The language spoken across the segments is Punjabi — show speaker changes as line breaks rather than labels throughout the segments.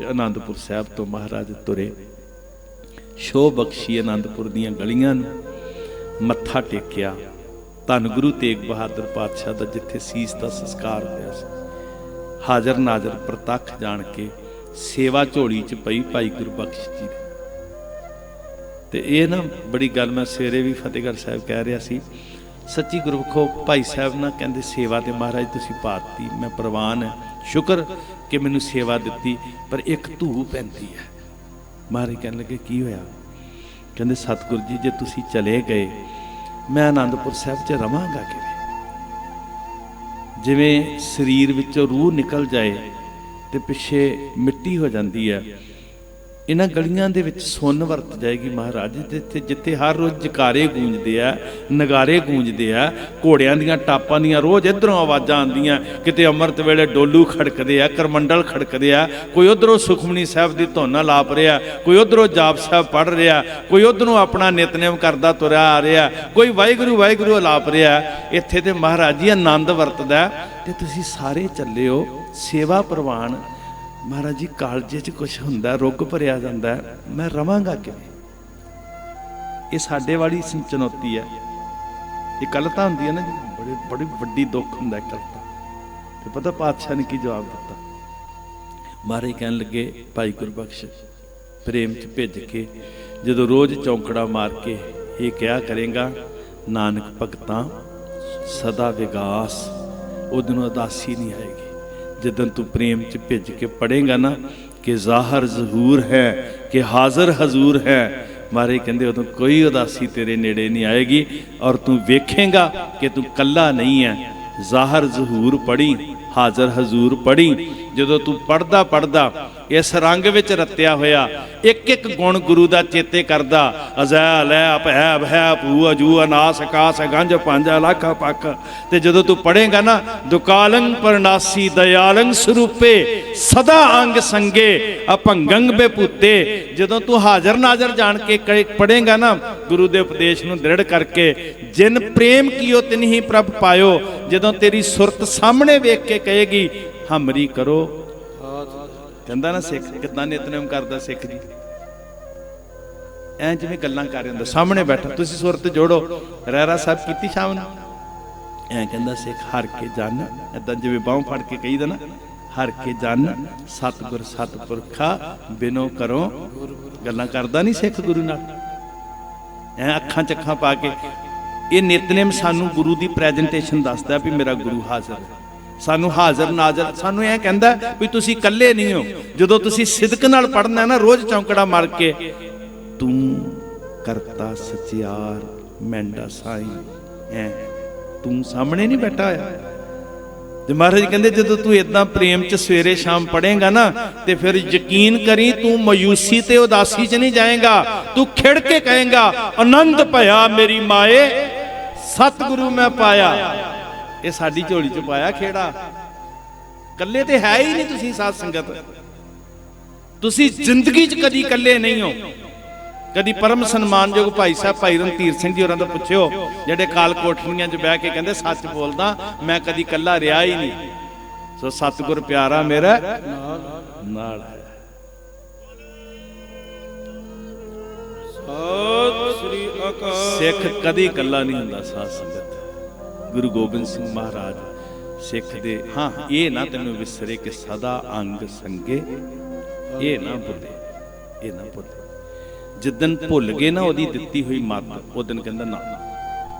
ਤੇ ਆਨੰਦਪੁਰ ਸਾਹਿਬ ਤੋਂ ਮਹਾਰਾਜ ਤੁਰੇ। ਸ਼ੋਭ ਬਖਸ਼ੀ ਆਨੰਦਪੁਰ ਦੀਆਂ ਗਲੀਆਂ ਨੂੰ, ਮੱਥਾ ਟੇਕਿਆ। ਧੰਨ ਗੁਰੂ ਤੇਗ ਬਹਾਦਰ ਪਾਤਸ਼ਾਹ ਦਾ ਜਿੱਥੇ ਸੀਸ ਦਾ ਸੰਸਕਾਰ ਹੋਇਆ ਸੀ। ਹਾਜ਼ਰ ਨਾਜ਼ਰ ਪ੍ਰਤੱਖ ਜਾਣ ਕੇ ਸੇਵਾ ਝੋਲੀ 'ਚ ਪਈ ਭਾਈ ਗੁਰਬਖਸ਼ ਜੀ ਦੇ। ਤੇ ਇਹ ਨਾ ਬੜੀ ਗੱਲ ਮੈਂ ਸਵੇਰੇ ਵੀ ਫਤਿਹਗੜ੍ਹ ਸਾਹਿਬ ਕਹਿ ਰਿਹਾ ਸੀ ਸੱਚੀ ਗੁਰਮਖੋ ਭਾਈ ਸਾਹਿਬ ਨਾ ਕਹਿੰਦੇ ਸੇਵਾ ਤੇ ਮਹਾਰਾਜ ਤੁਸੀਂ ਪਾਤੀ ਮੈਂ ਪ੍ਰਵਾਨ ਹੈ। ਸ਼ੁਕਰ ਕਿ ਮੈਨੂੰ ਸੇਵਾ ਦਿੱਤੀ, ਪਰ ਇੱਕ ਧੂ ਪੈਂਦੀ ਹੈ। ਮਹਾਰਾਜ ਕਹਿਣ ਲੱਗੇ, ਕੀ ਹੋਇਆ? ਕਹਿੰਦੇ, ਸਤਿਗੁਰੂ ਜੀ, ਜੇ ਤੁਸੀਂ ਚਲੇ ਗਏ, ਮੈਂ ਆਨੰਦਪੁਰ ਸਾਹਿਬ 'ਚ ਰਵਾਂਗਾ ਕਿਵੇਂ? ਜਿਵੇਂ ਸਰੀਰ ਵਿੱਚੋਂ ਰੂਹ ਨਿਕਲ ਜਾਏ ਤੇ ਪਿੱਛੇ ਮਿੱਟੀ ਹੋ ਜਾਂਦੀ ਹੈ ਇਹਨਾਂ ਗਲੀਆਂ ਦੇ ਵਿੱਚ ਸੁੰਨ ਵਰਤ ਜਾਏਗੀ ਮਹਾਰਾਜ, ਜਿੱਥੇ ਜਿੱਥੇ ਹਰ ਰੋਜ਼ ਜਕਾਰੇ ਗੂੰਜਦੇ ਆ, ਨਗਾਰੇ ਗੂੰਜਦੇ ਆ, ਘੋੜਿਆਂ ਦੀਆਂ ਟਾਪਾਂ ਦੀਆਂ ਰੋਜ਼ ਇਧਰੋਂ ਆਵਾਜ਼ਾਂ ਆਉਂਦੀਆਂ, ਕਿਤੇ ਅੰਮ੍ਰਿਤ ਵੇਲੇ ਡੋਲੂ ਖੜਕਦੇ ਆ, ਕਰਮੰਡਲ ਖੜਕਦੇ ਆ, ਕੋਈ ਉਧਰੋਂ ਸੁਖਮਨੀ ਸਾਹਿਬ ਦੀ ਧੁਨ ਲਾਪ ਰਿਹਾ, ਕੋਈ ਉਧਰੋਂ ਜਾਪ ਸਾਹਿਬ ਪੜ ਰਿਹਾ, ਕੋਈ ਉਧਰੋਂ ਆਪਣਾ ਨਿਤਨੇਮ ਕਰਦਾ ਤੁਰਿਆ ਆ ਰਿਹਾ, ਕੋਈ ਵਾਹਿਗੁਰੂ ਵਾਹਿਗੁਰੂ ਲਾਪ ਰਿਹਾ, ਇੱਥੇ ਤੇ ਮਹਾਰਾਜ ਜੀ ਆਨੰਦ ਵਰਤਦਾ, ਤੇ ਤੁਸੀਂ ਸਾਰੇ ਚੱਲੇ ਹੋ, ਸੇਵਾ ਪ੍ਰਵਾਨ ਮਹਾਰਾਜ ਜੀ, ਕਾਲਜੇ 'ਚ ਕੁਝ ਹੁੰਦਾ, ਰੁੱਗ ਭਰਿਆ ਜਾਂਦਾ, ਮੈਂ ਰਵਾਂਗਾ ਕਿਵੇਂ? ਇਹ ਸਾਡੇ ਵਾਲੀ ਚੁਣੌਤੀ ਹੈ। ਇਹ ਕਲਤਾ ਹੁੰਦੀ ਹੈ ਨਾ ਜੀ ਬੜੇ, ਬੜੀ ਵੱਡੀ ਦੁੱਖ ਹੁੰਦਾ ਕਲਤਾ ਤੇ। ਪਤਾ ਪਾਤਸ਼ਾਹ ਨੇ ਕੀ ਜਵਾਬ ਦਿੱਤਾ? ਮਹਾਰਾਜ ਕਹਿਣ ਲੱਗੇ, ਭਾਈ ਗੁਰਬਖਸ਼, ਪ੍ਰੇਮ 'ਚ ਭਿੱਜ ਕੇ ਜਦੋਂ ਰੋਜ਼ ਚੌਂਕੜਾ ਮਾਰ ਕੇ ਇਹ ਕਿਹਾ ਕਰੇਗਾ, ਨਾਨਕ ਭਗਤਾਂ, ਸਦਾ ਵਿਗਾਸ, ਉਹਦੋਂ ਉਦਾਸੀ ਨਹੀਂ ਆਏਗੀ। ਜਦੋਂ ਤੂੰ ਪ੍ਰੇਮ 'ਚ ਭਿੱਜ ਕੇ ਪੜੇਗਾ ਨਾ ਕਿ ਜ਼ਾਹਰ ਜ਼ਹੂਰ ਹੈ, ਕਿ ਹਾਜ਼ਰ ਹਜ਼ੂਰ ਹੈ, ਮਾਰੇ ਕਹਿੰਦੇ ਉਦੋਂ ਕੋਈ ਉਦਾਸੀ ਤੇਰੇ ਨੇੜੇ ਨਹੀਂ ਆਏਗੀ ਔਰ ਤੂੰ ਵੇਖੇਗਾ ਕਿ ਤੂੰ ਕੱਲਾ ਨਹੀਂ ਹੈ। ਜ਼ਾਹਰ ਜ਼ਹੂਰ ਪੜੀ ਹਾਜ਼ਰ ਹਜ਼ੂਰ ਪੜੀ ਜਦੋਂ ਤੂੰ ਪੜਦਾ ਪੜਦਾ ਇਸ ਰੰਗ ਵਿੱਚ ਰਤਿਆ ਹੋਇਆ ਇੱਕ ਇੱਕ ਗੁਣ ਗੁਰੂ ਦਾ ਚੇਤੇ ਕਰਦਾ, ਅਜ਼ੈ, ਲੈ ਅਪਹਿ ਅਭੈ ਭੂ ਅਜੂ, ਅਨਾਸ, ਕਾਸ, ਗੰਜ, ਪੰਜ, ਲੱਖ ਪੱਕ ਤੇ ਜਦੋਂ ਤੂੰ ਪੜੇਗਾ ਨਾ, ਦੁਕਾਲੰ ਪਰਨਾਸੀ ਦਇਆਲੰ ਸਰੂਪੇ, ਸਦਾ ਅੰਗ ਸੰਗੇ ਅਪੰਗੰਗ ਬੇਪੂਤੇ ਜਦੋਂ ਤੂੰ ਹਾਜ਼ਰ ਨਾਜ਼ਰ ਜਾਣ ਕੇ ਪੜੇਗਾ ਨਾ, ਗੁਰੂ ਦੇ ਉਪਦੇਸ਼ ਨੂੰ ਦ੍ਰਿੜ ਕਰਕੇ, ਜਿਨ ਪ੍ਰੇਮ ਕੀਓ ਤਿਨਹੀ ਪ੍ਰਭ ਪਾਇਓ ਜਦੋਂ ਤੇਰੀ ਸੁਰਤ ਸਾਹਮਣੇ ਵੇਖ ਕੇ ਕਹੇਗੀ, ਹਮਰੀ ਕਰੋ। ਕਹਿੰਦਾ ਨਾ ਸਿੱਖ, ਕਿਦਾਂ ਨਿਤਨੇਮ ਕਰਦਾ ਸਿੱਖ ਜੀ? ਐਂ ਜਿਵੇਂ ਗੱਲਾਂ ਕਰ ਰਿਹਾ ਹੁੰਦਾ, ਸਾਹਮਣੇ ਬੈਠਾ, ਤੁਸੀਂ ਸੁਰਤ ਜੋੜੋ। ਰਹਿਰਾ ਸਾਹਿਬ ਕੀਤੀ ਸ਼ਾਮ ਨੂੰ? ਐਂ ਕਹਿੰਦਾ ਸਿੱਖ, ਹਰ ਕੇ ਜਨ, ਏਦਾਂ ਜਿਵੇਂ ਬਾਹ ਫੜ ਕੇ ਕਹੀਦਾ ਨਾ, ਹਰ ਕੇ ਜਨ, ਸਤਿਗੁਰ ਸਤਿਪੁਰਖਾ, ਬਿਨੋ ਕਰੋ। ਗੱਲਾਂ ਕਰਦਾ ਨਹੀਂ ਸਿੱਖ ਗੁਰੂ ਨਾਲ? ਐ ਅੱਖਾਂ ਚੱਖਾਂ ਪਾ ਕੇ ਇਹ ਨਿਤਨੇਮ ਸਾਨੂੰ ਗੁਰੂ ਦੀ ਪ੍ਰੈਜੈਂਟੇਸ਼ਨ ਦੱਸਦਾ ਵੀ ਮੇਰਾ ਗੁਰੂ ਹਾਜ਼ਰ ਹੈ। ਸਾਨੂੰ ਹਾਜ਼ਰ ਨਾਜ਼ਰ, ਸਾਨੂੰ ਇਹ ਕਹਿੰਦਾ ਵੀ ਤੁਸੀਂ ਇਕੱਲੇ ਨਹੀਂ ਹੋ। ਜਦੋਂ ਤੁਸੀਂ ਸਿਦਕ ਨਾਲ ਪੜਨਾ ਨਾ, ਰੋਜ਼ ਚੌਂਕੜਾ ਮਾਰ ਕੇ, ਤੂੰ ਕਰਤਾ ਸਚਿਆਰ, ਮੈਂਡਾ ਸਾਈ ਐ ਤੂੰ ਸਾਹਮਣੇ ਨਹੀਂ ਬੈਠਾ ਹੋਇਆ ਤੇ ਮਹਾਰਾਜ ਕਹਿੰਦੇ, ਜਦੋਂ ਤੂੰ ਇਦਾਂ ਪ੍ਰੇਮ ਚ ਸਵੇਰੇ ਸ਼ਾਮ ਪੜੇਗਾ ਨਾ, ਤੇ ਫਿਰ ਯਕੀਨ ਕਰੀ ਤੂੰ ਮਾਯੂਸੀ ਤੇ ਉਦਾਸੀ ਚ ਨਹੀਂ ਜਾਏਗਾ। ਤੂੰ ਖਿੜ ਕੇ ਕਹੇਗਾ, ਆਨੰਦ ਭਇਆ ਮੇਰੀ ਮਾਏ ਸਤਿਗੁਰੂ ਮੈਂ ਪਾਇਆ। ਇਹ ਸਾਡੀ ਝੋਲੀ ਚ ਪਾਇਆ ਖੇੜਾ। ਕੱਲੇ ਤੇ ਹੈ ਹੀ ਨਹੀਂ ਤੁਸੀਂ ਸਾਧ ਸੰਗਤ। ਤੁਸੀਂ ਜ਼ਿੰਦਗੀ ਚ ਕਦੀ ਇਕੱਲੇ ਨਹੀਂ ਹੋ। ਕਦੀ ਪਰਮ ਸਨਮਾਨਯੋਗ ਭਾਈ ਸਾਹਿਬ ਭਾਈ ਰਣਧੀਰ ਸਿੰਘ ਜੀ ਹੋਰਾਂ ਤੋਂ ਪੁੱਛਿਓ, ਜਿਹੜੇ ਕਾਲ ਕੋਠੜੀਆਂ 'ਚ ਬਹਿ ਕੇ ਕਹਿੰਦੇ, ਸੱਚ ਬੋਲਦਾ, ਮੈਂ ਕਦੀ ਇਕੱਲਾ ਰਿਹਾ ਹੀ ਨਹੀਂ। ਸੋ ਸਤਿਗੁਰ ਪਿਆਰਾ ਮੇਰਾ ਨਾਲ ਹੈ
ਸਤਿ ਸ੍ਰੀ ਅਕਾਲ
ਸਿੱਖ ਕਦੀ ਇਕੱਲਾ ਨਹੀਂ ਹੁੰਦਾ ਸਾਧ ਸੰਗਤ। ਗੁਰੂ ਗੋਬਿੰਦ ਸਿੰਘ ਮਹਾਰਾਜ ਸਿੱਖ ਦੇ, ਹਾਂ ਇਹ ਨਾ ਤੈਨੂੰ ਵਿਸਰੇ ਕਿ ਸਦਾ ਅੰਗ ਸੰਗੇ, ਇਹ ਨਾ ਭੁੱਲੇ ਇਹ ਨਾ ਭੁੱਲੇ ਜਿੱਦਨ ਭੁੱਲ ਗਏ ਨਾ ਉਹਦੀ ਦਿੱਤੀ ਹੋਈ ਮੱਤ, ਉਹ ਦਿਨ ਕਹਿੰਦਾ ਨਾ,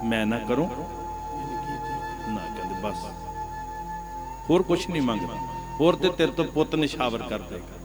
ਮੈਂ ਨਾ ਕਰੂੰ। ਨਾ ਕਹਿੰਦੇ, ਬਸ। ਹੋਰ ਕੁਝ ਨਹੀਂ ਮੰਗਦਾ। ਹੋਰ ਤੇ ਤੇਰੇ ਤੋਂ ਪੁੱਤ ਨਿਸ਼ਾਵਰ ਕਰ ਦੇਗਾ।